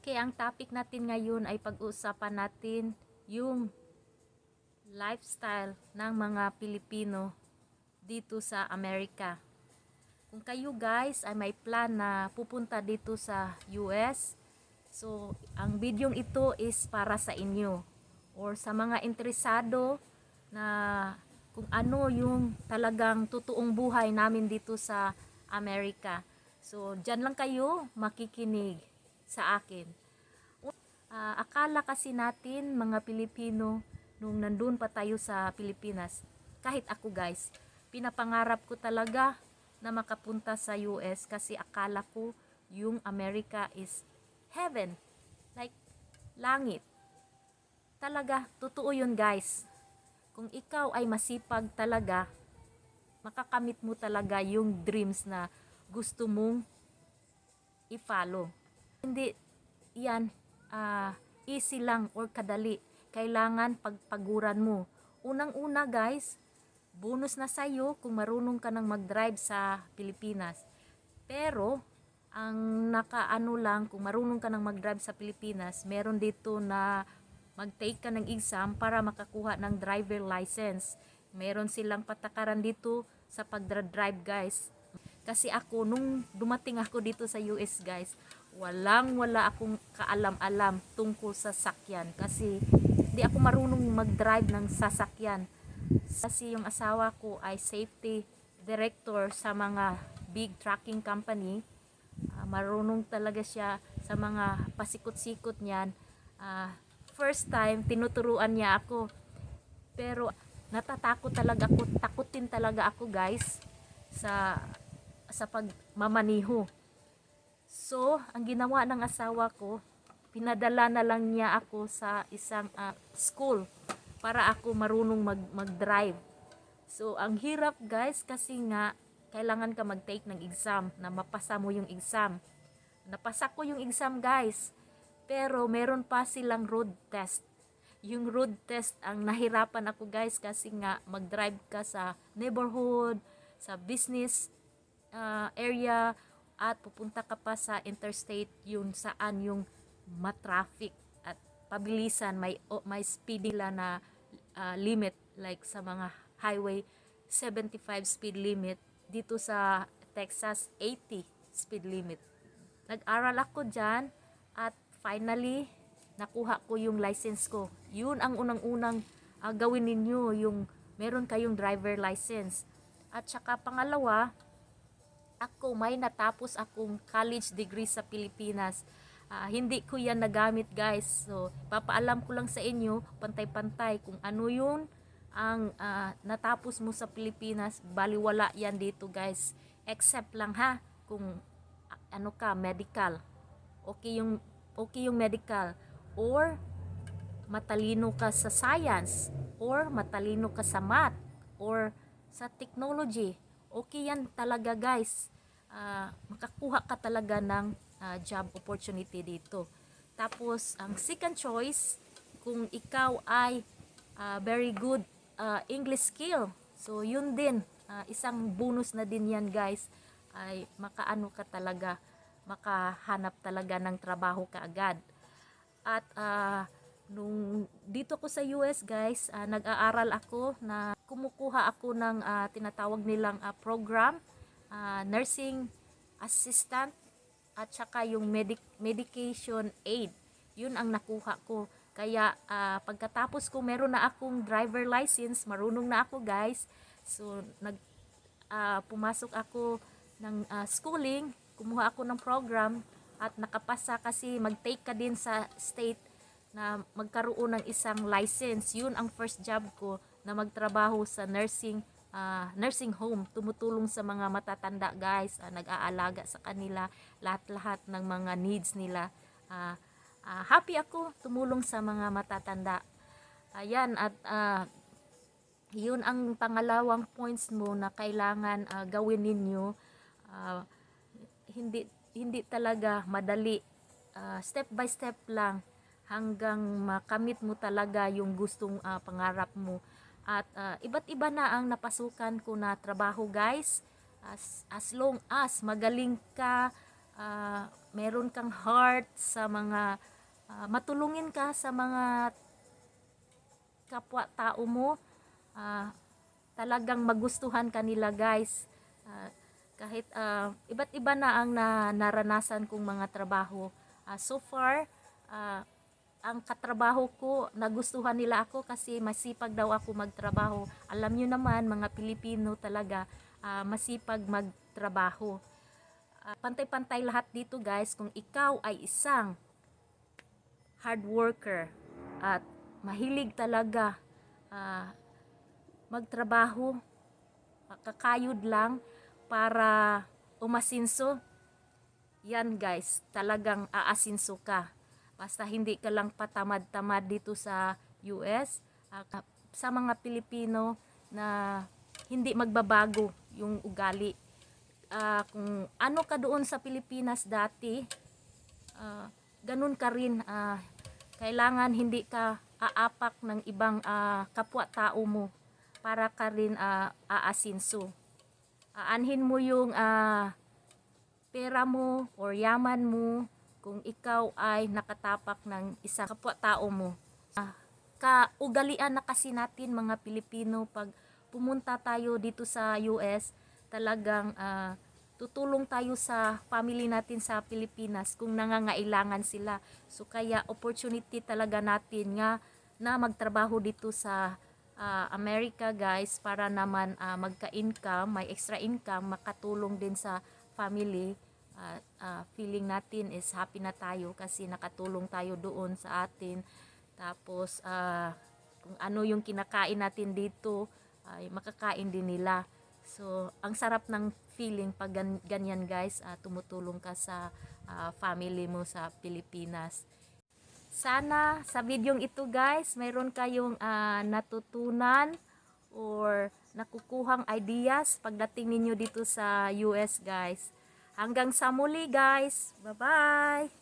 Okay, ang topic natin ngayon ay pag-uusapan natin yung lifestyle ng mga Pilipino dito sa Amerika. Kung kayo guys ay may plan na pupunta dito sa US, so ang bidyong ito is para sa inyo or sa mga interesado na kung ano yung talagang totoong buhay namin dito sa Amerika. So, dyan lang kayo makikinig sa akin. Ah, akala kasi natin mga Pilipino nung nandun pa tayo sa Pilipinas, kahit ako guys, pinapangarap ko talaga na makapunta sa US kasi akala ko yung America is heaven. Like langit. Talaga, totoo yun guys. Kung ikaw ay masipag talaga, makakamit mo talaga yung dreams na gusto mong i-follow. Hindi yan ah, easy lang or kadali. Kailangan pagpaguran mo. Unang-una guys, bonus na sa'yo kung marunong ka nang mag-drive sa Pilipinas. Pero, ang nakaano lang, kung marunong ka nang mag-drive sa Pilipinas, meron dito na mag-take ka ng exam para makakuha ng driver license. Meron silang patakaran dito sa pagdra-drive guys. Kasi ako, nung dumating ako dito sa US guys, walang wala akong kaalam-alam tungkol sa sakyan. Kasi di ako marunong mag-drive ng sasakyan. Kasi yung asawa ko ay safety director sa mga big trucking company. Ah, marunong talaga siya sa mga pasikot-sikot niyan. Ah, first time, tinuturuan niya ako. Pero natatakot talaga ako, takutin talaga ako guys sa sa pagmamaniho. So, ang ginawa ng asawa ko, pinadala na lang niya ako sa isang ah, school para ako marunong mag mag-drive. So, ang hirap guys kasi nga kailangan ka mag-take ng exam na mapasa mo yung exam. Napasa ko yung exam guys. Pero meron pa silang road test. Yung road test ang nahirapan ako guys kasi nga mag-drive ka sa neighborhood, sa business uh, area at pupunta ka pa sa interstate yung saan yung matraffic at pabilisan may o, may speed nila na uh, limit like sa mga highway 75 speed limit. Dito sa Texas 80 speed limit. Nag-aral ako dyan at finally nakuha ko yung license ko. Yun ang unang-unang uh, gawin ninyo yung meron kayong driver license. At saka pangalawa ako may natapos akong college degree sa Pilipinas. Ah, hindi ko yan nagamit guys. So, papaalam ko lang sa inyo, pantay-pantay kung ano yun ang ah, natapos mo sa Pilipinas, baliwala yan dito guys. Except lang ha, kung ah, ano ka, medical. Okay yung, okay yung medical. Or, matalino ka sa science. Or, matalino ka sa math. Or, sa technology okay yan talaga guys. Uh, makakuha ka talaga ng uh, job opportunity dito. Tapos, ang second choice, kung ikaw ay uh, very good uh, English skill. So, yun din. Uh, isang bonus na din yan guys. Ay makaano ka talaga, makahanap talaga ng trabaho ka agad. At uh, nung dito ko sa US guys, uh, nag-aaral ako na kumukuha ako ng uh, tinatawag nilang uh, program, uh, nursing assistant at saka yung medic medication aid. Yun ang nakuha ko. Kaya uh, pagkatapos ko meron na akong driver license, marunong na ako guys. So nag uh, pumasok ako ng uh, schooling, kumuha ako ng program at nakapasa kasi mag-take ka din sa state na magkaroon ng isang license. Yun ang first job ko na magtrabaho sa nursing uh, nursing home, tumutulong sa mga matatanda guys, uh, nag-aalaga sa kanila, lahat-lahat ng mga needs nila. Uh, uh, happy ako tumulong sa mga matatanda. Ayan, at uh, yun ang pangalawang points mo na kailangan uh, gawin ninyo. Uh, hindi hindi talaga madali. Uh, step by step lang hanggang makamit mo talaga yung gustong uh, pangarap mo. At uh, iba't iba na ang napasukan ko na trabaho guys. As, as long as magaling ka, uh, meron kang heart sa mga ah, matulungin ka sa mga kapwa tao mo. Ah, talagang magustuhan kanila guys. Ah, kahit ah, iba't iba na ang na, naranasan kong mga trabaho. Ah, so far, ah, ang katrabaho ko, nagustuhan nila ako kasi masipag daw ako magtrabaho. Alam nyo naman, mga Pilipino talaga, ah, masipag magtrabaho. Ah, pantay-pantay lahat dito guys kung ikaw ay isang hard worker at mahilig talaga ah, magtrabaho, ah, kakayod lang para umasinso, yan guys, talagang aasinso ka. Basta hindi ka lang patamad-tamad dito sa US, ah, sa mga Pilipino na hindi magbabago yung ugali. Ah, kung ano ka doon sa Pilipinas dati, ah, ganun ka rin. ah, kailangan hindi ka aapak ng ibang ah, kapwa-tao mo para ka rin ah, aasinso. Aanhin mo yung ah, pera mo or yaman mo kung ikaw ay nakatapak ng isang kapwa-tao mo. Ah, kaugalian na kasi natin mga Pilipino pag pumunta tayo dito sa US, talagang ah, tutulong tayo sa family natin sa Pilipinas kung nangangailangan sila. So kaya opportunity talaga natin nga na magtrabaho dito sa ah, America guys para naman ah, magka-income, may extra income, makatulong din sa family. At ah, feeling natin is happy na tayo kasi nakatulong tayo doon sa atin. Tapos ah, kung ano yung kinakain natin dito, ay makakain din nila. So, ang sarap ng feeling pag gan- ganyan guys, ah, tumutulong ka sa ah, family mo sa Pilipinas. Sana sa videong ito guys, mayroon kayong ah, natutunan or nakukuhang ideas pagdating ninyo dito sa US guys. Hanggang sa muli guys. Bye-bye!